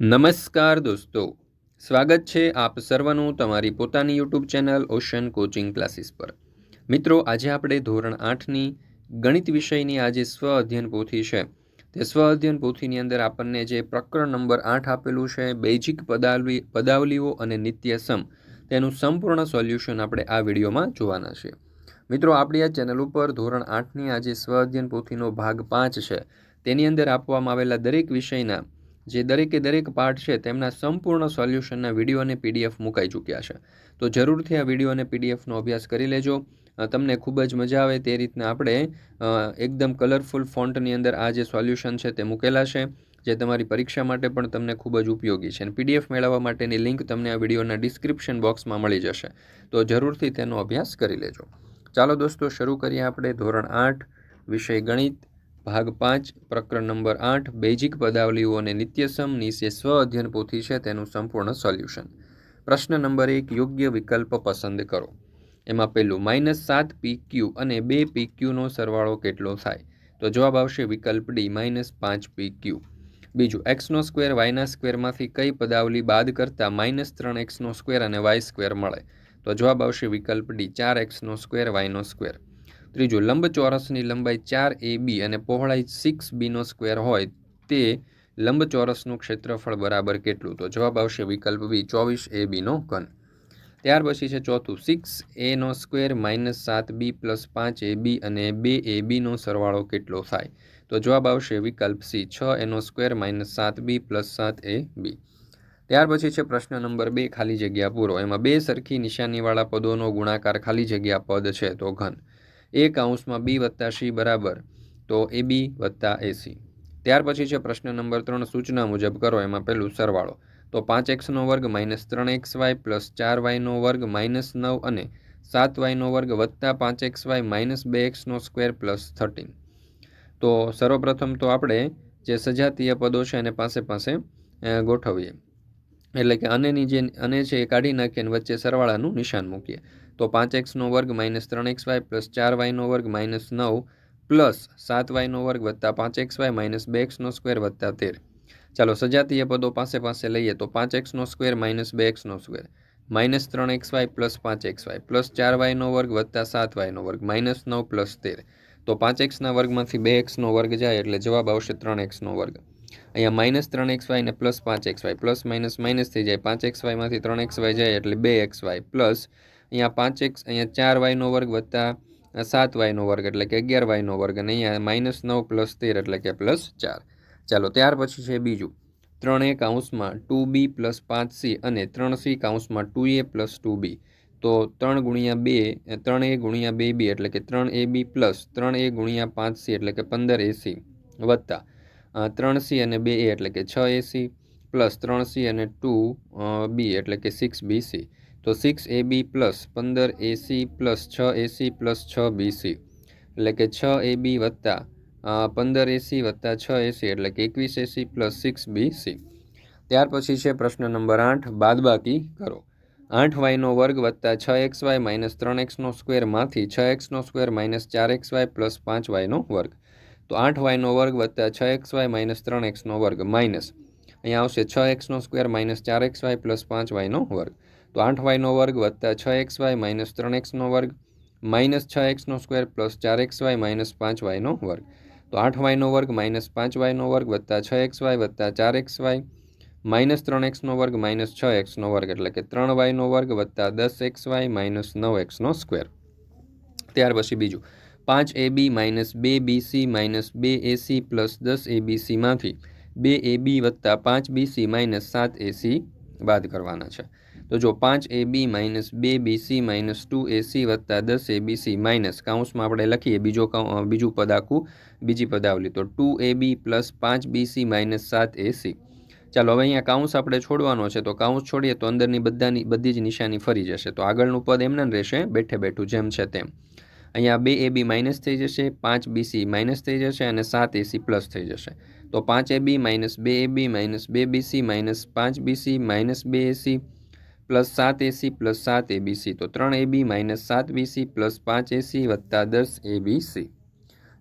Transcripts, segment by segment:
નમસ્કાર દોસ્તો. સ્વાગત છે આપ સર્વનું તમારી પોતાની YouTube channel ocean coaching classes પર. મિત્રો, આજે આપણે ધોરણ આઠની ગણિત વિષયની આજે સ્વ અધ્યયન પોથી છે. તે સ્વ અધ્યયન પોથીની અંદર આપણને જે પ્રકરણ નંબર આઠ આપેલું છે, બેઝિક પદાવલી પદાવલીઓ અને નિત્યસમ તેનું સંપૂર્ણ સોલ્યુશન આપણે આ વિડીયોમાં જોવાના છે. મિત્રો, આપણી આ ચેનલ ઉપર ધોરણ આઠની આજે સ્વ અધ્યયન પોથીનો ભાગ પાંચ છે. તેની અંદર આપવામાં આવેલા દરેક વિષયના જે દરેકે દરેક પાર્ટ છે તેમના સંપૂર્ણ સોલ્યુશનના વીડિયો અને પીડીએફ મુકાઈ ચૂક્યા છે. તો જરૂરથી આ વીડિયો અને પીડીએફનો અભ્યાસ કરી લેજો. તમને ખૂબ જ મજા આવે તે રીતના આપણે એકદમ કલરફુલ ફોન્ટની અંદર આ જે સોલ્યુશન છે તે મૂકેલા છે, જે તમારી પરીક્ષા માટે પણ તમને ખૂબ જ ઉપયોગી છે. અને પીડીએફ મેળવવા માટેની લિંક તમને આ વિડીયોના ડિસ્ક્રિપ્શન બોક્સમાં મળી જશે. તો જરૂરથી તેનો અભ્યાસ કરી લેજો. ચાલો દોસ્તો, શરૂ કરીએ આપણે ધોરણ આઠ, વિષય ગણિત. ભાગ પાંચ, પ્રકરણ નંબર આઠ, બેઝિક પદાવલીઓ અને નિત્યસમ નીચે સ્વ અધ્યયન પોથી છે તેનું સંપૂર્ણ સોલ્યુશન. પ્રશ્ન નંબર એક, યોગ્ય વિકલ્પ પસંદ કરો. એમાં પહેલું, માઇનસ સાત પી ક્યુ અને બે પી ક્યુનો સરવાળો કેટલો થાય? તો જવાબ આવશે વિકલ્પ ડી, માઇનસ પાંચ પી ક્યુ. બીજું એક્સનો સ્ક્વેર વાયના સ્ક્વેરમાંથી કઈ પદાવલી બાદ કરતાં માઇનસ ત્રણ એક્સનો સ્ક્વેર અને વાય સ્ક્વેર મળે? તો જવાબ આવશે વિકલ્પ ડી, ચાર એક્સનો સ્ક્વેર, વાયનો સ્ક્વેર. ત્રીજું લંબચોરસની લંબાઈ ચાર એ બી અને પહોળાઈ સિક્સ બીનો સ્ક્વેર હોય તે લંબચોરસનું ક્ષેત્રફળ બરાબર કેટલું? તો જવાબ આવશે વિકલ્પ બી, ચોવીસ એ બીનો ઘન. ત્યાર પછી છે ચોથું, સિક્સ એનો સ્ક્વેર માઇનસ સાત બી પ્લસ પાંચ એ બી અને બે એ બીનો સરવાળો કેટલો થાય? તો જવાબ આવશે વિકલ્પ સી, છ એનો સ્ક્વેર માઇનસ સાત બી પ્લસ સાત એ બી. ત્યાર પછી છે પ્રશ્ન નંબર બે, ખાલી જગ્યા પૂરો. એમાં બે સરખી નિશાનીવાળા પદોનો ગુણાકાર ખાલી જગ્યા પદ છે, તો ઘન. એ કાઉન્સમાં બી વત્તા સી બરાબર, તો એ બી વત્તા એસી ત્યાર પછી છે પ્રશ્ન નંબર ત્રણ, સૂચના મુજબ કરો, એમાં પહેલું સરવાળો. તો પાંચ એક્સનો વર્ગ માઇનસ ત્રણ એક્સ વાય પ્લસ ચાર વાયનો વર્ગ માઇનસ નવ અને સાત વાયનો વર્ગ વત્તા પાંચ એક્સ વાય માઇનસ બે એક્સનો સ્ક્વેર પ્લસ થર્ટીન. તો સર્વપ્રથમ તો આપણે જે સજાતીય પદો છે એને પાસે પાસે ગોઠવીએ. એટલે કે અનેની જે અને છે એ કાઢી નાખીએ અને વચ્ચે સરવાળાનું નિશાન મૂકીએ. તો પાંચ એક્સનો વર્ગ માઇનસ ત્રણ એક્સ વાય પ્લસ ચાર વાયનો વર્ગ માઇનસ નવ પ્લસ સાત વાયનો વર્ગ વત્તા પાંચ એક્સ વાય માઇનસ બે એક્સનો સ્ક્વેર વત્તા તેર. ચાલો સજાતીય પદો પાસે પાસે લઈએ તો પાંચ એક્સનો સ્ક્વેર માઇનસ બે એક્સનો સ્ક્વેર. માઇનસ ત્રણ એક્સ વાય પ્લસ પાંચ એક્સ વાય પ્લસ ચાર વાયનો વર્ગ વત્તા સાત વાયનો વર્ગ માઇનસ નવ પ્લસ તેર. તો પાંચ એક્સના વર્ગમાંથી બે એક્સનો વર્ગ જાય એટલે જવાબ આવશે ત્રણ એક્સનો વર્ગ. અહીંયા માઇનસ ત્રણ એક્સ વાય ને પ્લસ પાંચ X Y plus minus minus થઈ જાય. પાંચ એક્સ વાયમાંથી ત્રણ એક્સ વાય જાય એટલે બે એક્સ વાય પ્લસ અહીંયા પાંચ એક્સ, અહીંયા ચાર વાયનો વર્ગ વત્તા સાત વાયનો વર્ગ, એટલે કે અગિયાર વાયનો વર્ગ, અને અહીંયા માઇનસ નવ પ્લસ તેર, એટલે કે પ્લસ ચાર. ચાલો, ત્યાર પછી છે બીજું. ત્રણ એ કાઉન્સમાં ટુ બી પ્લસ પાંચ સી અને ત્રણ C કાઉન્સમાં two A plus two B. તો ત્રણ ગુણ્યા બે ત્રણ એ ગુણ્યા બે બી, એટલે કે ત્રણ એ બી પ્લસ ત્રણ એ ગુણ્યા પાંચ સી, એટલે કે પંદર એસી વત્તા. ત્રણ સી અને બે એ, એટલે કે છ એસી પ્લસ ત્રણ સી અને ટુ બી, એટલે કે સિક્સ બી સી. તો સિક્સ એ બી પ્લસ પંદર એસી પ્લસ છ એસી પ્લસ છ બીસી એટલે કે છ એ બી વત્તા પંદર એસી વત્તા છ એસી એટલે કે એકવીસ A C plus six B C ત્યાર પછી છે પ્રશ્ન નંબર આઠ, બાદબાકી કરો. આઠ વાયનો વર્ગ વત્તા છ એક્સ વાય માઇનસ ત્રણ એક્સનો સ્ક્વેરમાંથી છ એક્સનો સ્ક્વેર માઇનસ ચાર એક્સ વાય પ્લસ પાંચ વાયનો વર્ગ. તો આઠ વાયનો વર્ગ વત્તા છ એક્સ વાય માઇનસ ત્રણ એક્સનો વર્ગ, માઇનસ. અહીંયા આવશે છ એક્સનો સ્ક્વેર માઇનસ ચાર એક્સ વાય પ્લસ પાંચ વાયનો વર્ગ. તો આઠ વાયનો વર્ગ વત્તા છ એક્સ વાય માઇનસ ત્રણ એક્સનો વર્ગ, માઇનસ છ એક્સનો સ્ક્વેર પ્લસ ચાર એક્સ વાય માઇનસ પાંચ વાયનો વર્ગ. તો આઠ વાયનો વર્ગ માઇનસ પાંચ વાયનો વર્ગ વત્તા છ એક્સ વાય વત્તા ચાર એક્સ વાય, માઇનસ ત્રણ એક્સનો વર્ગ માઇનસ છ એક્સનો વર્ગ, એટલે કે ત્રણ વાયનો વર્ગ વત્તા દસ એક્સ વાય માઇનસ નવ એક્સનો સ્ક્વેર. ત્યાર પછી બીજું, પાંચ એ બી માઇનસ બે બીસી માઇનસ બે એસી પ્લસ દસ એ બીસીમાંથી બે એ બી વત્તા પાંચ બીસી માઇનસ સાત એસી બાદ કરવાના છે. તો જો પાંચ એ બી માઇનસ બે B C minus two A C વત્તા દસ એ બીસી માઇનસ, કાઉન્સમાં આપણે લખીએ બીજો બીજું પદ આખું, બીજી પદાવલી તો ટુ એ બી પ્લસ પાંચ બીસી માઇનસ સાત એસી ચાલો હવે અહીંયા કાઉન્સ આપણે છોડવાનો છે, તો કાઉન્સ છોડીએ તો અંદરની બધાની, બધી જ નિશાની ફરી જશે. તો આગળનું પદ એમને રહેશે બેઠે બેઠું, જેમ છે તેમ. અહીંયા બે એ બી માઇનસ થઈ જશે, પાંચ બીસી માઇનસ થઈ જશે અને સાત એસી પ્લસ થઈ જશે. તો પાંચ એ બી માઇનસ બે એ બી માઇનસ બે બીસી માઇનસ પાંચ બીસી માઇનસ બે એસી પ્લસ સાત એસી, પ્લસ સાત એબીસી. તો ત્રણ એબી માઇનસ સાત બીસી, પ્લસ પાંચ એસી વત્તા દસ એબીસી.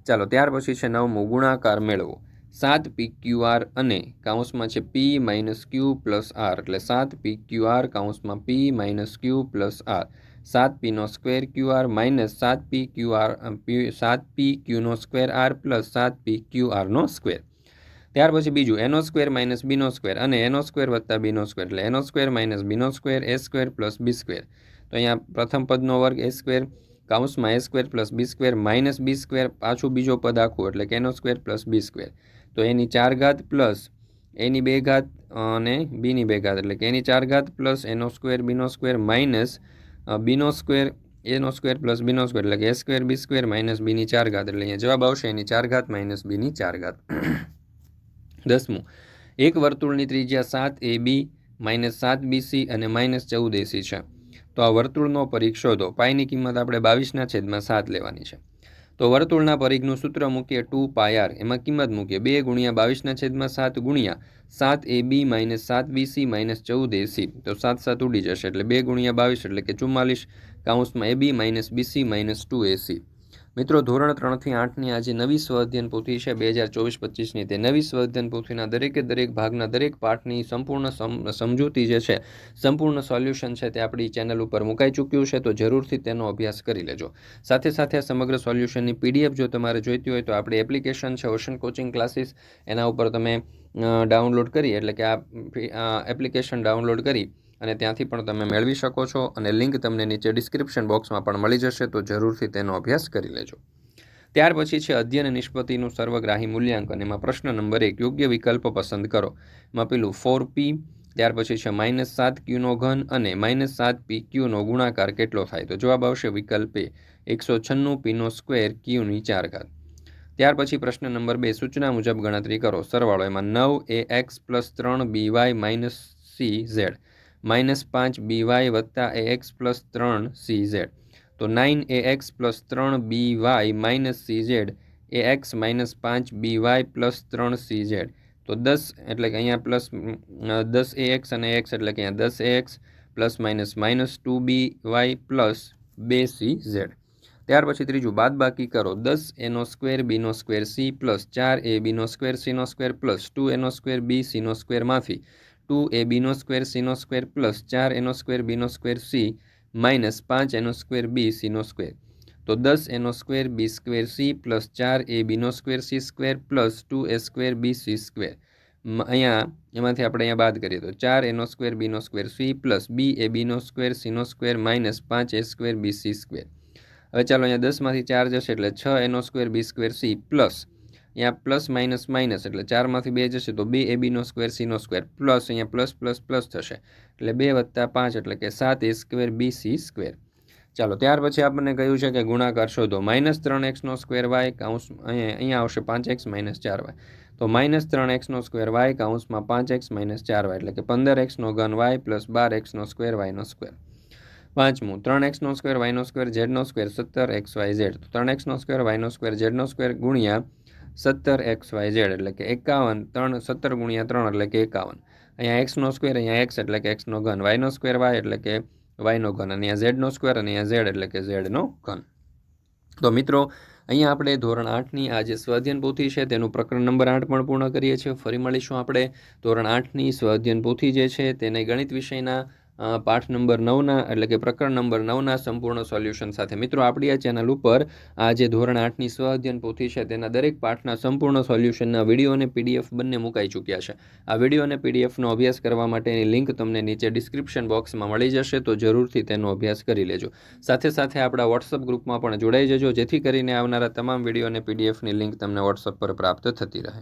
ચાલો, ત્યાર પછી છે નવમું ગુણાકાર મેળવો. સાત પી ક્યુ આર અને કાઉન્સમાં છે P minus Q plus R. એટલે સાત P Q R કાઉન્સમાં P minus Q plus R. સાત પીનો સ્ક્વેર ક્યુ આર માઇનસ સાત પી ક્યુ આર સાત પી ક્યુનો સ્ક્વેર આર પ્લસ સાત પી ક્યુ આરનો સ્ક્વેર. ત્યાર પછી બીજું એનો સ્ક્વેર માઇનસ બીનો સ્ક્વેર અને એનો સ્ક્વેર વત્તા બીનો સ્ક્વેર. એટલે એનો square minus Bino square, A square plus B square. તો અહીંયા પ્રથમ પદનો વર્ગ A square કાઉન્સમાં A square plus B square, minus B square, પાછું બીજો પદ આખું, એટલે કે એનો સ્ક્વેર પ્લસ બી સ્ક્વેર. તો એની ચાર ઘાત પ્લસ એની બે ઘાત અને બીની બે ઘાત, એટલે કે એની ચાર ઘાત પ્લસ એનો સ્ક્વેર, બીનો સ્ક્વેર, માઇનસ બીનો સ્ક્વેર, એનો સ્ક્વેર પ્લસ બીનો સ્ક્વેર, એટલે કે A square, B square, minus બીની ચાર ઘાત. એટલે અહીંયા જવાબ આવશે એની ચાર ઘાત, માઇનસ બીની ચાર ઘાત. દસમું. એક વર્તુળની ત્રિજ્યા સાત એ બી માઇનસ સાત બીસી અને માઇનસ ચૌદ એસી છે. તો આ વર્તુળનો પરીખ શોધો. પાયની કિંમત આપણે બાવીસના છેદમાં સાત લેવાની છે. તો વર્તુળના પરીખનું સૂત્ર મૂકીએ ટુ પાયાર એમાં કિંમત મૂકીએ. બે ગુણ્યા બાવીસના છેદમાં સાત ગુણ્યા સાત એ બી માઇનસ સાત બીસી માઇનસ ચૌદ એસી તો સાત સાત ઉડી જશે. એટલે બે ગુણ્યા બાવીસ એટલે કે ચુમ્માલીસ કાઉન્સમાં A B minus B C minus two A C મિત્રો, ધોરણ ત્રણથી આઠની આજે નવી સ્વઅધ્યયન પોથી છે, બે હજાર ચોવીસ પચીસની. તે નવી સ્વઅધ્યયન પોથીના દરેકે દરેક ભાગના દરેક પાઠની સંપૂર્ણ સમજૂતી જે છે, સંપૂર્ણ સોલ્યુશન છે તે આપણી ચેનલ ઉપર મુકાઈ ચૂક્યું છે, તો જરૂરથી તેનો અભ્યાસ કરી લેજો. સાથે સાથે આ સમગ્ર સોલ્યુશનની પીડીએફ જો તમારે જોઈતી હોય તો આપણી એપ્લિકેશન છે, ઓશન કોચિંગ ક્લાસીસ. એના ઉપર તમે ડાઉનલોડ કરી, એટલે કે આ એપ્લિકેશન ડાઉનલોડ કરી અને ત્યાંથી પણ તમે મેળવી શકો છો અને લિંક તમને નીચે ડિસ્ક્રિપ્શન બોક્સમાં પણ મળી જશે, તો જરૂરથી તેનો અભ્યાસ કરી લેજો. ત્યાર પછી છે અધ્યયન નિષ્પત્તિનું સર્વગ્રાહી મૂલ્યાંકન. એમાં પ્રશ્ન નંબર એક, યોગ્ય વિકલ્પ પસંદ કરો. એમાં પેલું ફોર પી ત્યાર પછી છે માઇનસ સાત ક્યુનો ઘન અને માઇનસ સાત પી ક્યુનો ગુણાકાર કેટલો થાય? તો જવાબ આવશે વિકલ્પ એ, એકસો છન્નું પીનો સ્ક્વેર ક્યુની ચાર ઘાત. ત્યાર પછી પ્રશ્ન નંબર બે, સૂચના મુજબ ગણતરી કરો. સરવાળો એમાં નવ એ એક્સ પ્લસ ત્રણ B Y minus C Z minus પાંચ બી વાય વત્તા એ એક્સ પ્લસ ત્રણ સી ઝેડ. તો નાઇન એ એક્સ પ્લસ ત્રણ B Y minus C Z, A X minus પાંચ બી વાય પ્લસ ત્રણ સી ઝેડ. તો દસ એટલે કે અહીંયા પ્લસ દસ એ એક્સ અને એક્સ એટલે કે અહીંયા દસ A X plus minus minus two B Y plus બે સી ઝેડ. ત્યાર પછી ત્રીજું બાદ બાકી કરો. દસ એનો સ્ક્વેર બીનો સ્ક્વેર સી પ્લસ ચાર એ બીનો સ્ક્વેર સીનો સ્ક્વેર પ્લસ ટુ એનો સ્ક્વેર બી સીનો સ્ક્વેરમાંથી ટુ એ બીનો સ્ક્વેર સીનો સ્ક્વેર પ્લસ ચાર એનો સ્ક્વેર બીનો સ્ક્વેર સી માઇનસ પાંચ એનો સ્ક્વેર બી સીનો સ્ક્વેર. તો દસ એનો square B square C plus ચાર A Bino square C square plus two A square B C square. અહીંયા, એમાંથી આપણે અહીંયા બાદ કરીએ તો ચાર એનો square Bino square C plus B A Bino square સીનો સ્ક્વેર માઇનસ પાંચ A square B C square. હવે ચાલો અહીંયા દસમાંથી ચાર જશે એટલે છ એનો square B square C plus અહીંયા પ્લસ માઇનસ માઇનસ એટલે ચારમાંથી બે જશે તો બે એ બીનો સ્ક્વેર સીનો સ્ક્વેર પ્લસ અહીંયા પ્લસ પ્લસ પ્લસ થશે એટલે બે વત્તા પાંચ એટલે કે સાત A square B C square ચાલો ત્યાર પછી આપણને કહ્યું છે કે ગુણાકાર શોધો માઇનસ ત્રણ એક્સનો સ્ક્વેર વાય કાઉન્સ અહીંયા અહીંયા આવશે પાંચ એક્સ માઇનસ ચાર વાય તો માઇનસ ત્રણ એક્સનો સ્ક્વેર વાય કાઉન્સમાં પાંચ એક્સ માઇનસ ચાર વાય એટલે કે પંદર એક્સનો ઘન વાય પ્લસ બાર એક્સનો સ્ક્વેર વાયનો સ્ક્વેર પાંચમું ત્રણ એક્સનો સ્ક્વેર વાયનો સ્ક્વેર ઝેડનો સ્ક્વેર સત્તર એક્સ વાય ઝેડ તો ત્રણ એક્સનો સ્ક્વેર વાયનો સ્ક્વેર ઝેડનો સ્ક્વેર ગુણ્યા સત્તર એક્સ વાય ઝેડ એટલે કે એકાવન, ત્રણ, સત્તર ગુણ્યા ત્રણ એટલે કે એકાવન. અહીંયા એક્સનો સ્ક્વેર, અહીંયા એક્સ એટલે કે એક્સનો ઘન. વાયનો સ્ક્વેર વાય એટલે કે વાયનો ઘન. અને અહીંયા ઝેડનો સ્ક્વેર અને અહીંયા ઝેડ એટલે કે ઝેડનો ઘન. તો મિત્રો, અહીંયા આપણે ધોરણ આઠની આ જે સ્વાધ્યન પોથી છે તેનું પ્રકરણ નંબર આઠ પણ પૂર્ણ કરીએ છીએ. ફરી મળીશું આપણે ધોરણ આઠની સ્વાધ્યન પોથી જે છે તેને ગણિત વિષયના પાઠ નંબર નવના, એટલે કે પ્રકરણ નંબર નવના સંપૂર્ણ સોલ્યુશન સાથે. મિત્રો, આપણી આ ચેનલ ઉપર આ જે ધોરણ આઠની સ્વ અધ્યયન પોથી છે, તેના દરેક પાઠના સંપૂર્ણ સોલ્યુશનના વીડિયો અને પીડીએફ બંને મુકાઈ ચૂક્યા છે. આ વીડિયો અને પીડીએફનો અભ્યાસ કરવા માટેની લિંક તમને નીચે ડિસ્ક્રિપ્શન બોક્સમાં મળી જશે, તો જરૂરથી તેનો અભ્યાસ કરી લેજો. સાથે સાથે આપણા વોટ્સઅપ ગ્રુપમાં પણ જોડાઈ જજો, જેથી કરીને આવનારા તમામ વીડિયો અને પીડીએફની લિંક તમને વોટ્સઅપ પર પ્રાપ્ત થતી રહે.